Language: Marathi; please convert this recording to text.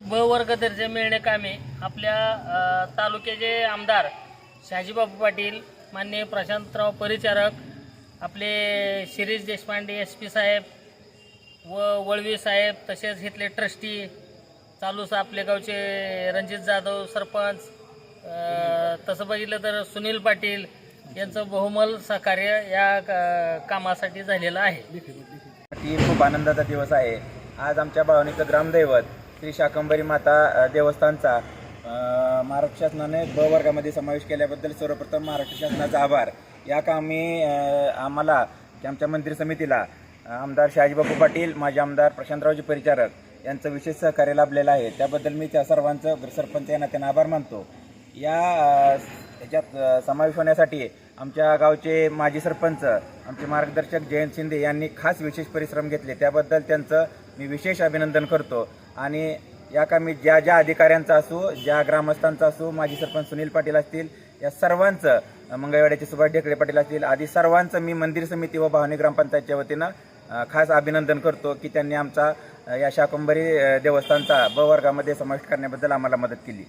ब वर्ग दर्जा मिळणे कामे आपल्या तालुक्याचे आमदार शहाजीबाबू पाटील माननीय प्रशांतराव परिचारक आपले शिरीष देशपांडे एस पी साहेब व वळवी साहेब तसेच इथले ट्रस्टी चालूस आपले गावचे रणजित जाधव सरपंच तसं बघितलं तर सुनील पाटील यांचं बहुमल सहकार्य या कामासाठी झालेलं आहे. खूप आनंदाचा दिवस आहे. आज आमच्या बाळवणीचं ग्रामदैवत श्री शाकंबरी माता देवस्थानचा महाराष्ट्र शासनाने ब वर्गामध्ये समावेश केल्याबद्दल सर्वप्रथम महाराष्ट्र शासनाचा आभार. या कामी आम्हाला आमच्या मंदिर समितीला आमदार शहाजीबापू पाटील माझे आमदार प्रशांतरावजी परिचारक यांचं विशेष सहकार्य लाभलेलं आहे. त्याबद्दल मी त्या सर्वांचं सरपंच या त्यांना आभार मानतो. या याच्यात ह्याच्यात समावेश होण्यासाठी आमच्या गावचे माजी सरपंच आमचे मार्गदर्शक जयंत शिंदे यांनी खास विशेष परिश्रम घेतले. त्याबद्दल त्यांचं मी विशेष अभिनंदन करतो. आणि या कामी ज्या ज्या अधिकाऱ्यांचा असू ज्या ग्रामस्थांचा असू माजी सरपंच सुनील पाटील असतील या सर्वांचं मंगळवाड्याचे सुभाष ढेकळे पाटील असतील आदी सर्वांचं मी मंदिर समिती व भावनी ग्रामपंचायतच्या वतीनं खास अभिनंदन करतो की त्यांनी आमचा या शाकंबरी देवस्थानचा ब वर्गामध्ये समावेश करण्याबद्दल आम्हाला मदत केली.